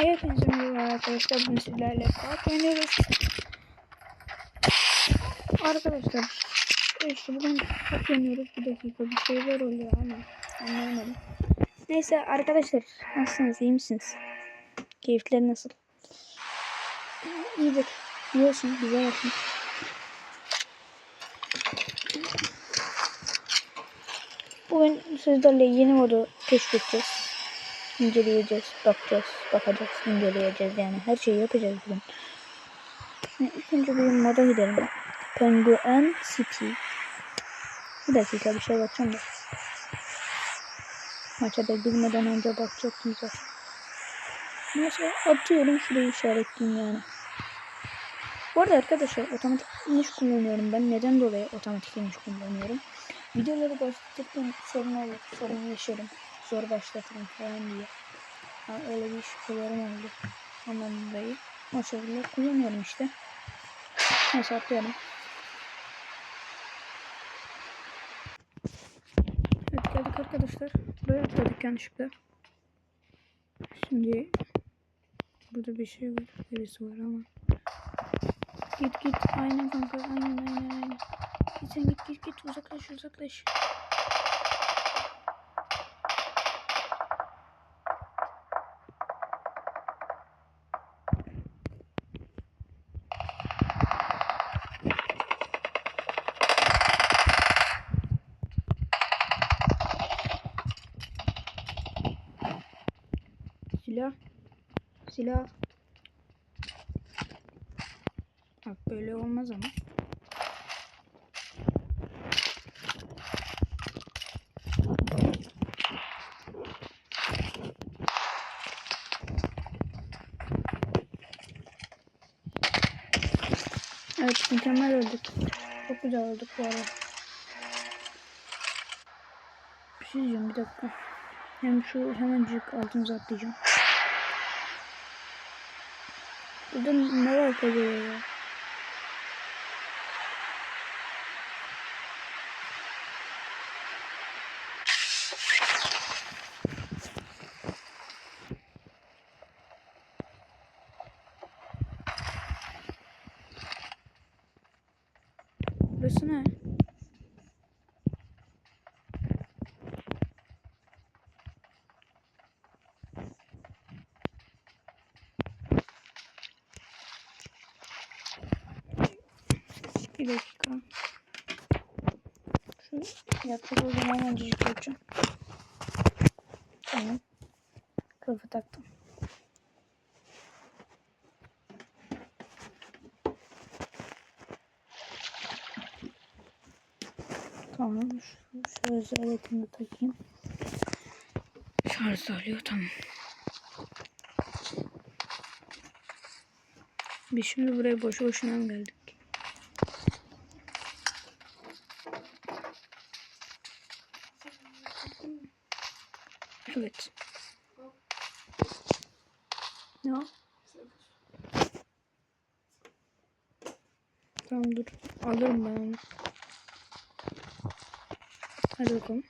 Hepinize merhaba arkadaşlar. Bugün sizlerle oynuyoruz. Arkadaşlar işte bugün kart oynuyoruz. Bir dakika bir şeyler oluyor ama anlayamadım. Neyse arkadaşlar nasılsınız? iyi misiniz? Keyifler nasıl? İyidir. Biliyorsun güzel olsun. Bugün sizlerle yeni modu keşfedeceğiz. İnceleyeceğiz, bakacağız, bakacağız, inceleyeceğiz yani her şeyi yapacağız bugün. İlk önce bir moda gidelim. Penguin City. Bir dakika bir şey bakacağım da. Maça da girmeden önce bakacaktım zaten. Neyse atıyorum şurayı işaretleyeyim yani. Bu arada arkadaşlar otomatik iniş kullanıyorum ben. Neden dolayı otomatik iniş kullanıyorum? Videoları başlatırken sorun olur, sorun yaşarım. Zor başlatırım falan diye. Ha, öyle bir şüphelerim oldu. Ondan dolayı o şekilde kullanıyorum işte. Neyse atlayalım. Evet geldik arkadaşlar. Buraya atladık yanlışlıkla. Şimdi burada bir şey var. Birisi var ama. Git git. Aynen kanka. Aynen aynen aynen. Git sen git git git. Uzaklaş uzaklaş. Silah. Silah. Bak böyle olmaz ama. Evet mükemmel öldük. Çok güzel öldük bu arada. Bir şey diyeceğim bir dakika. Hem şu hemencik altımıza atlayacağım. Burada ne var acaba ya? Burası ne? Bir dakika. Yaklaşık o zaman hemencik yapacağım. Tamam. Kılıfı taktım. Tamam. Şu, şu özellikini takayım. Şarj alıyor tamam. Biz şimdi buraya boşu boşuna mı geldik? Evet. Ne o? Tamam dur. Alırım ben. Hadi bakalım.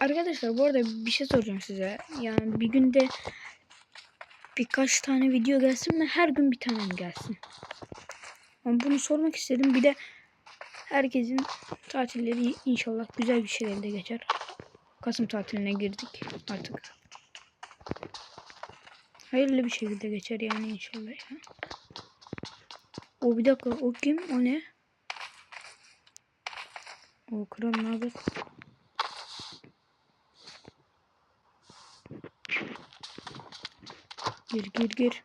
Arkadaşlar bu arada bir şey soracağım size. Yani bir günde birkaç tane video gelsin mi? Her gün bir tane mi gelsin? Ama bunu sormak istedim. Bir de herkesin tatilleri inşallah güzel bir şekilde geçer. Kasım tatiline girdik artık. Hayırlı bir şekilde geçer yani inşallah. Ya. O bir dakika o kim? O ne? O kral ne haber? Gir gir gir.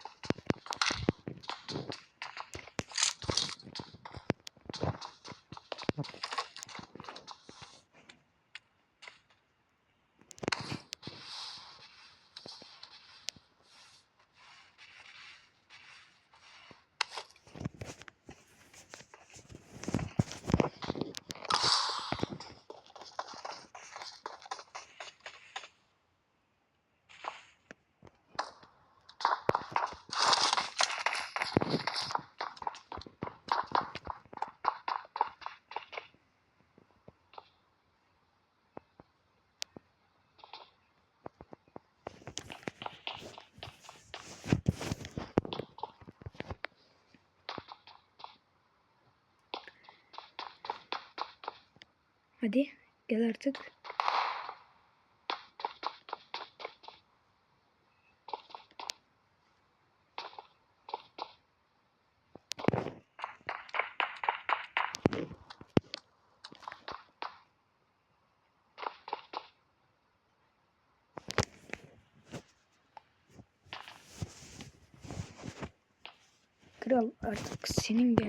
Hadi gel artık. Kral artık senin gelmeni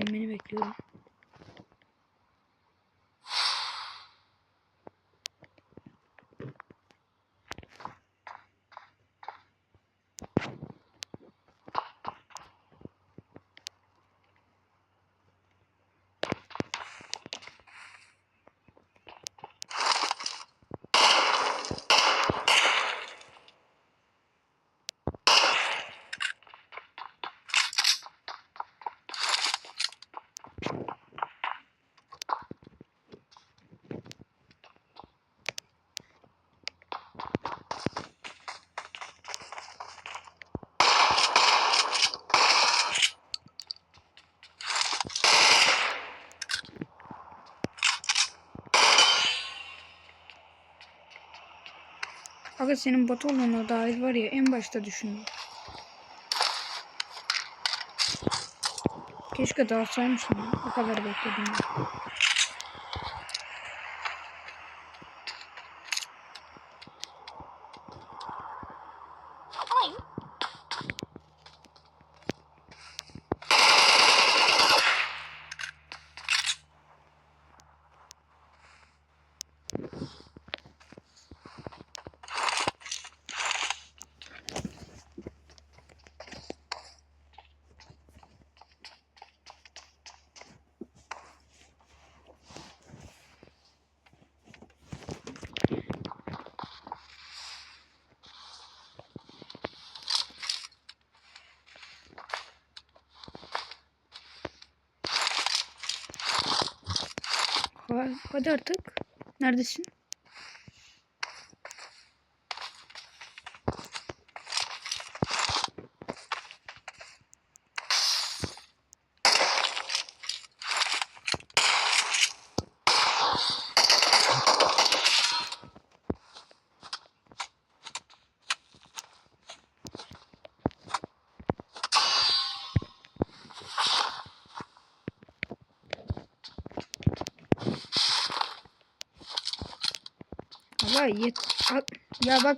Aga senin bot olduğuna dair var ya en başta düşündüm. Keşke dağıtsaymışım. ya. O kadar bekledim. ben. Ha- Hadi artık. Neredesin? Ama yet ya bak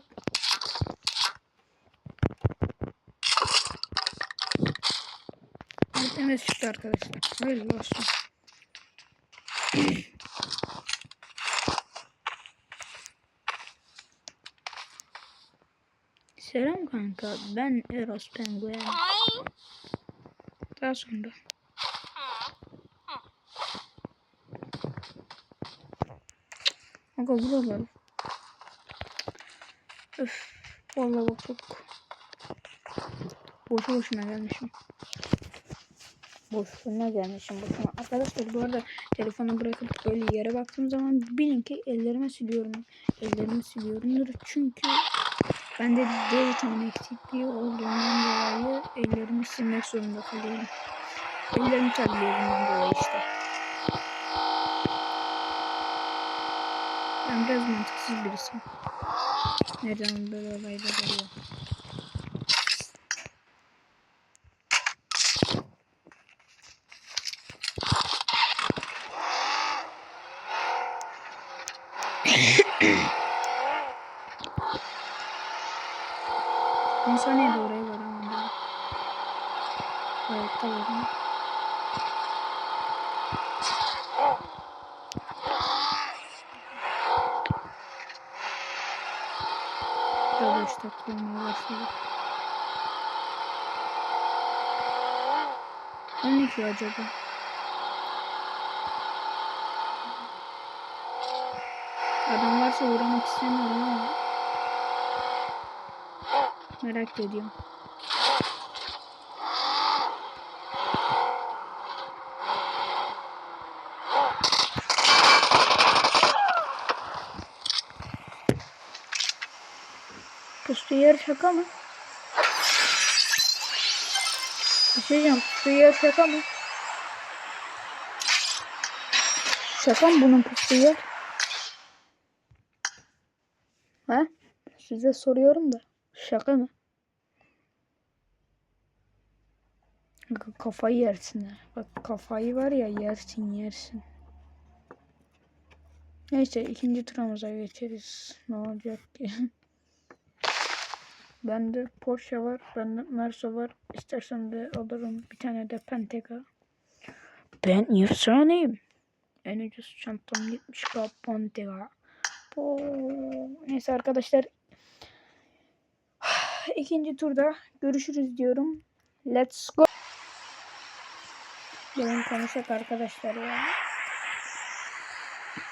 Evet, çıktı arkadaşlar. Hayırlı olsun. Selam kanka. Ben Eros Penguen. Daha sonra. Aga buralar. Öf. Vallahi bak çok. Boşu boşuna gelmişim. Boşuna gelmişim boşuna. Arkadaşlar bu arada telefonu bırakıp böyle yere baktığım zaman bilin ki ellerime siliyorum. Ellerimi siliyorumdur çünkü bende D vitamini eksikliği olduğundan dolayı ellerimi silmek zorunda kalıyorum. Ellerimi terliyorum dolayı işte. Ben biraz mantıksız birisiyim. Neden böyle olaylar oluyor? Son saniyede oraya varamam ben. Hayatta varamam. Daha 5 dakika olmaya başladı. 12 acaba. Adam varsa uğramak istemiyorum ama. Merak ediyorum. Yer şaka mı? Bir şey diyeceğim. Pustu yer şaka mı? Şaka mı bunun pustu yer? Ha? Size soruyorum da. Şaka mı? Kafayı yersin ha. Bak kafayı var ya yersin yersin. Neyse ikinci turumuza geçeriz. Ne olacak ki? Bende Porsche var. Bende Merso var. İstersen de alırım. Bir tane de Pentega. Ben efsaneyim. En ucuz çantam 70k Pentega. Oo, Neyse arkadaşlar. İkinci turda görüşürüz diyorum. Let's go. Gelin konuşak arkadaşlar ya.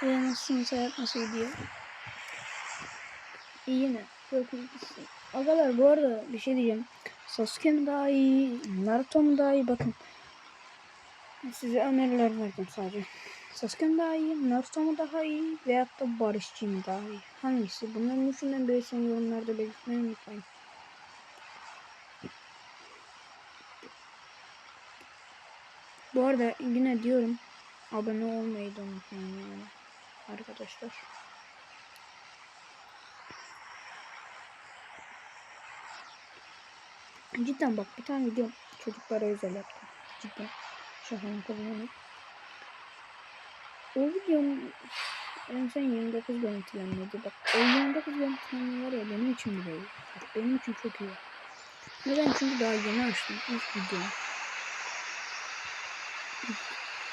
Ee, nasılsınız? Hayat nasıl gidiyor? İyi mi? Çok iyisin. Agalar bu arada bir şey diyeceğim. Sasuke mi daha iyi? Naruto mu daha iyi? Bakın. Size öneriler verdim sadece. Sasuke mi daha iyi? Naruto mu daha iyi? Veyahut da Barışçı mı daha iyi? Hangisi? Bunların üçünden birisini yorumlarda belirtmeyi unutmayın. Bu arada yine diyorum abone olmayı da unutmayın yani arkadaşlar. Cidden bak bir tane video çocuklara özel yaptım. Cidden maka yani. O videonun en son 29 görüntülenmedi. Bak o 29 görüntülenme var ya benim için bile iyi. Benim için çok iyi. Neden? Çünkü daha yeni açtım ilk videomu.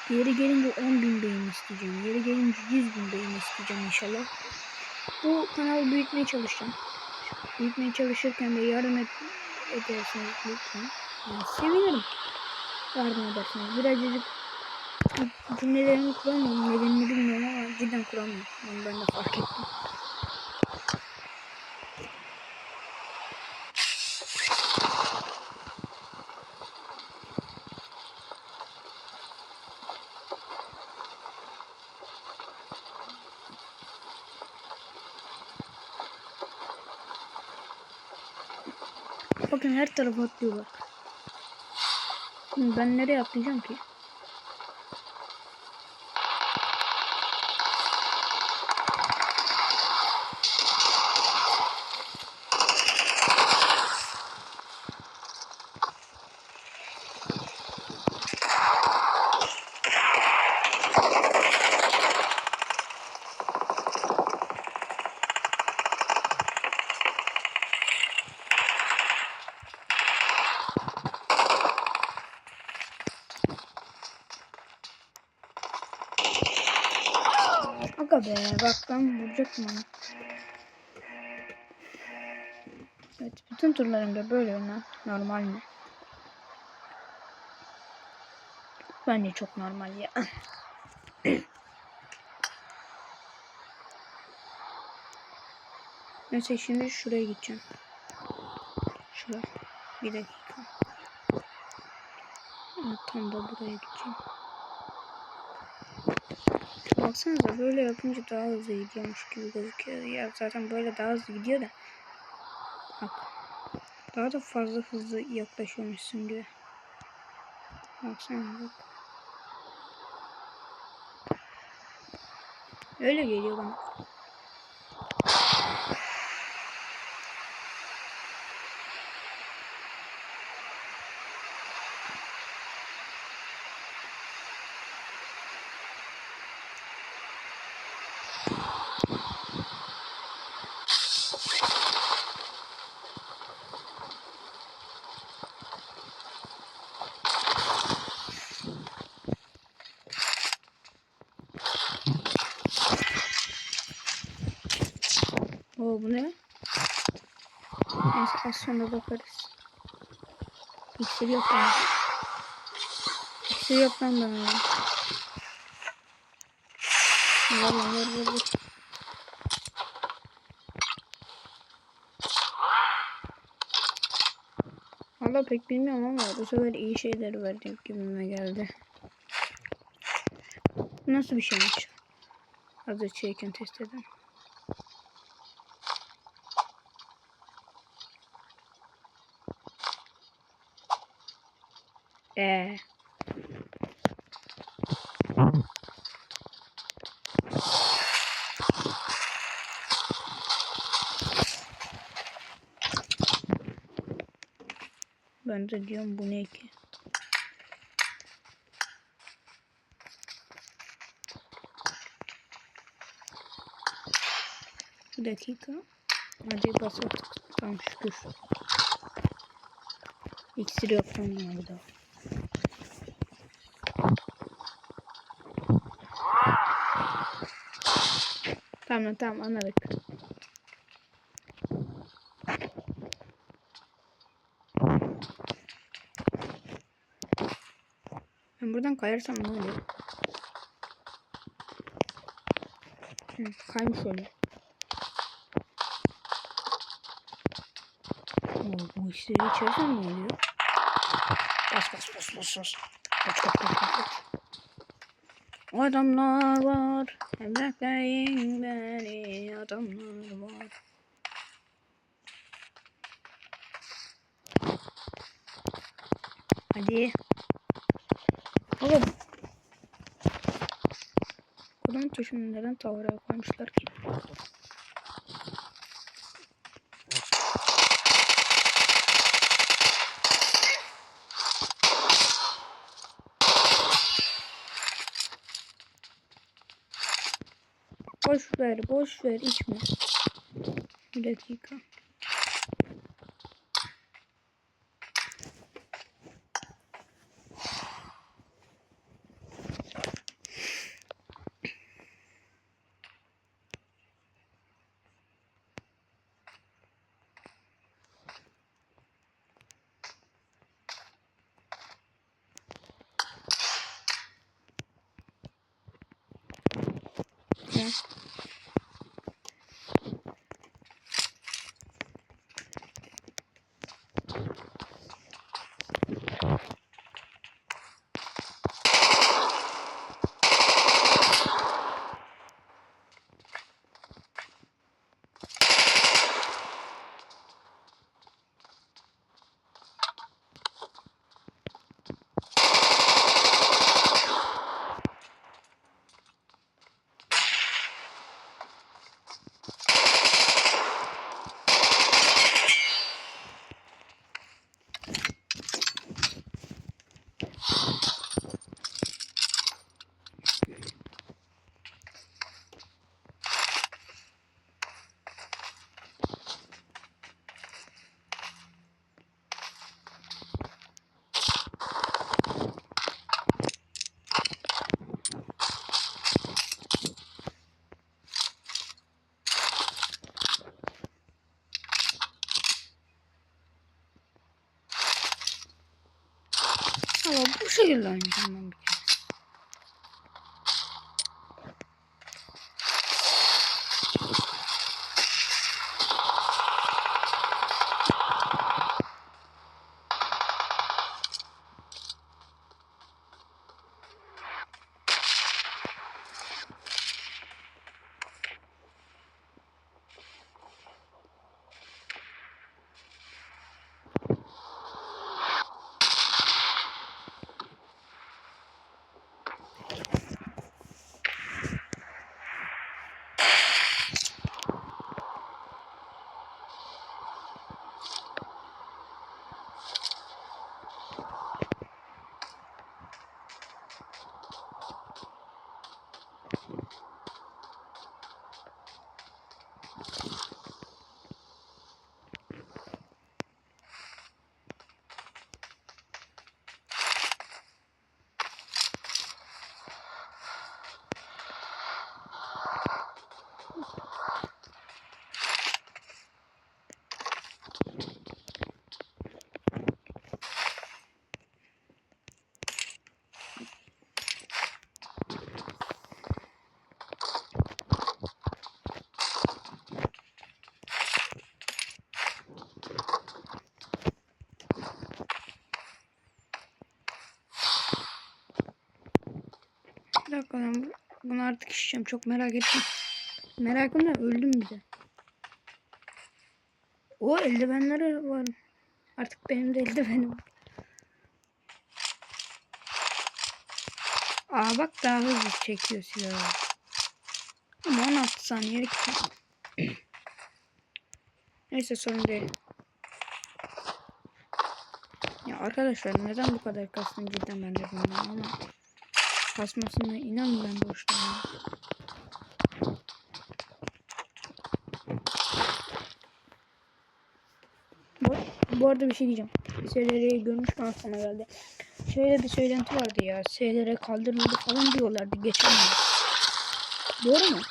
Yeri gelince 10 bin beğeni isteyeceğim. Yeri gelince 100 bin beğeni isteyeceğim inşallah. Bu kanalı büyütmeye çalışacağım. Büyütmeye çalışırken de yardım et, ederseniz lütfen. Yani sevinirim. Yardım ederseniz. Birazcık cümlelerimi kuramıyorum. Nedenini bilmiyorum ama cidden kuramıyorum. Onu ben de fark ettim. लेकिन हर तरफ़ होती हुआ बन रहे अपनी जम Aga be bak ben vuracaktım onu. Evet bütün turlarımda böyle oynar. Normal mi? Bence çok normal ya. Neyse şimdi şuraya gideceğim. Şuraya. Bir dakika. Tam da buraya gideceğim. Baksanıza böyle yapınca daha hızlı gidiyormuş gibi gözüküyor. Ya zaten böyle daha hızlı gidiyor da. Bak. Daha da fazla hızlı yaklaşıyormuşsun gibi. Baksana bak. Öyle geliyor bana. Oo bu ne? Neyse az sonra bakarız. İksir yok bana. İksir yok lan bana. lan ver ver ver. Valla pek bilmiyorum ama bu sefer iyi şeyler verdi gibime geldi. Nasıl bir şeymiş? Hazır şeyken test edelim. Ee. Ben de diyorum bu ne ki? Bir dakika. Hadi basıldık. Tamam şükür. İksir yok. Tamam bir. Tamam tamam anladık. Ben buradan kayarsam ne oluyor? Hı, kaymış öyle. Oo, bu işleri içersem ne oluyor? Bas bas bas bas bas. Kaç kaç kaç kaç. Adamlar var. Bekleyin beni. Adamlar var. Hadi. Oğlum. Kodum tuşunu neden tavara koymuşlar ki? Boş ver, boş ver, içme. Bir dakika. Ya. Ama bu şekilde bir dakika ben bu- bunu artık işleyeceğim. Çok merak ettim. Merakımdan öldüm bir de. O eldivenler var. Artık benim de eldivenim. var. Aa bak daha hızlı çekiyor silahı. Ama 16 saniyelik. Neyse sorun değil. Arkadaşlar neden bu kadar kastın cidden ben de bilmiyorum ama kasmasına inanın ben hoşlanıyorum. Bu, bu arada bir şey diyeceğim. SLR'yi görmüş mü aklıma geldi. Şöyle bir söylenti vardı ya. SLR kaldırıldı falan diyorlardı geçen yıl. Doğru mu?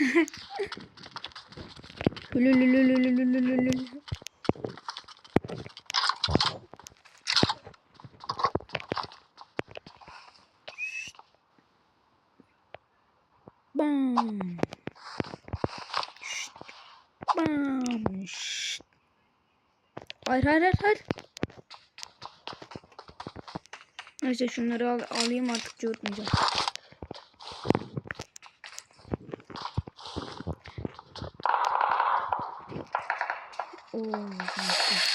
Hülülülülülülülülülü. Hayır hayır hayır hayır. Neyse şunları al, alayım artık cıvıtmayacağım. Oo, kanka.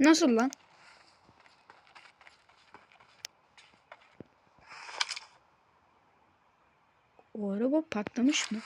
Nasıl lan? O araba patlamış mı?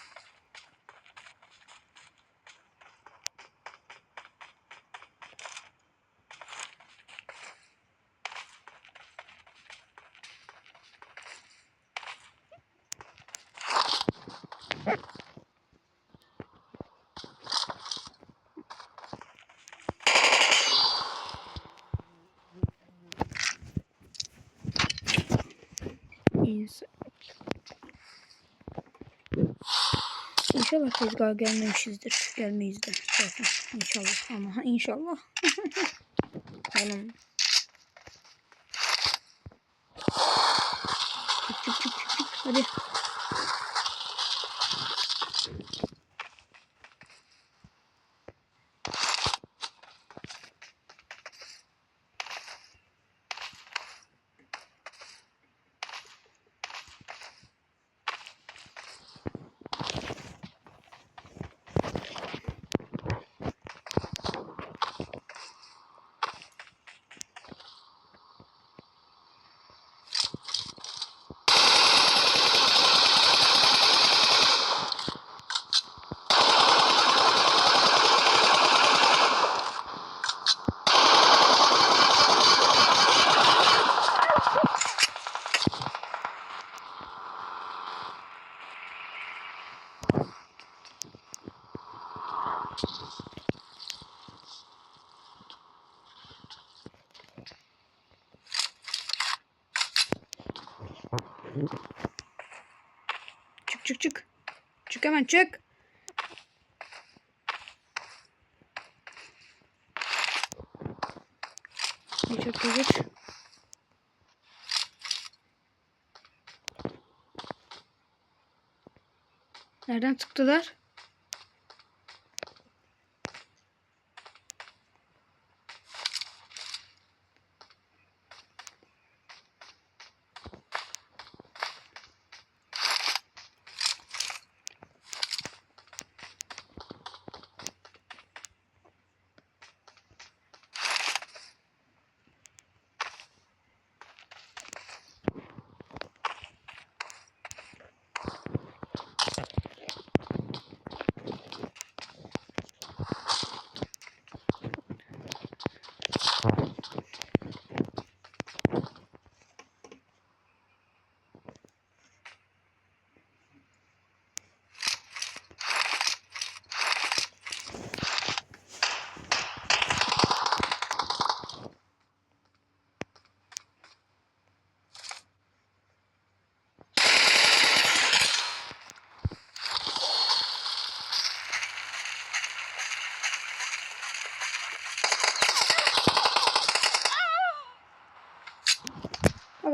İnsan. İnşallah tezgaha gelmemişizdir. Gelmeyiz de zaten. İnşallah ama inşallah. Oğlum. Hadi. Çık çık çık. Çık hemen çık. Geç arkaya geç. Nereden çıktılar?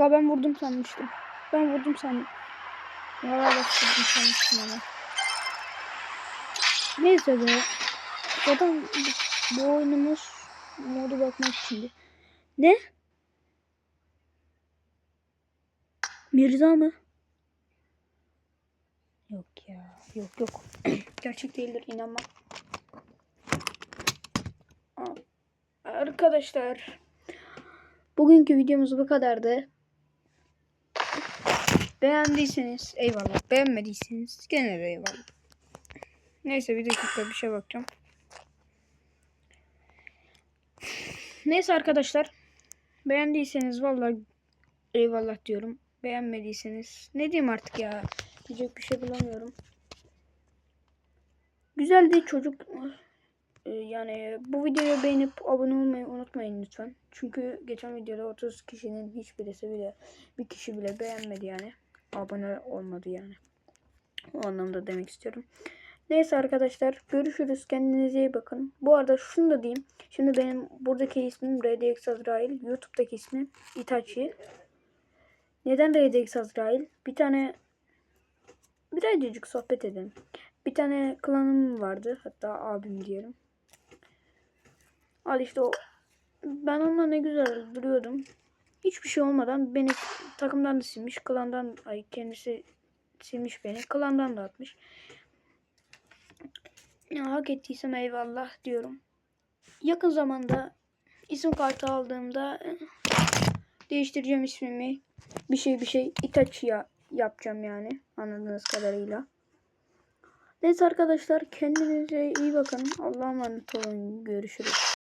Aga ben vurdum sanmıştım. Ben vurdum sandım. Valla vurdum sanmıştım ama. Neyse be. Zaten bu- oyunumuz modu bakmak içindi. Ne? Mirza mı? Yok ya. Yok yok. Gerçek değildir inanmam. Arkadaşlar. Bugünkü videomuz bu kadardı. Beğendiyseniz eyvallah. Beğenmediyseniz gene de eyvallah. Neyse bir dakika bir şey bakacağım. Neyse arkadaşlar. Beğendiyseniz vallahi eyvallah diyorum. Beğenmediyseniz ne diyeyim artık ya. Diyecek bir şey bulamıyorum. Güzeldi çocuk. Ee, Yani bu videoyu beğenip abone olmayı unutmayın lütfen. Çünkü geçen videoda 30 kişinin hiçbirisi bile bir kişi bile beğenmedi yani. Abone olmadı yani. O anlamda demek istiyorum. Neyse arkadaşlar görüşürüz. Kendinize iyi bakın. Bu arada şunu da diyeyim. Şimdi benim buradaki ismim RDX Azrail. YouTube'daki ismim Itachi. Neden RDX Azrail? Bir tane birazcık sohbet edin. Bir tane klanım vardı. Hatta abim diyelim. Al işte o. Ben onunla ne güzel duruyordum. Hiçbir şey olmadan beni takımdan da silmiş. Klandan ay kendisi silmiş beni. Klandan da atmış. Ya, hak ettiysem eyvallah diyorum. Yakın zamanda isim kartı aldığımda eh, değiştireceğim ismimi. Bir şey bir şey Itachi'ya yapacağım yani. Anladığınız kadarıyla. Neyse arkadaşlar kendinize iyi bakın. Allah'a emanet olun. Görüşürüz.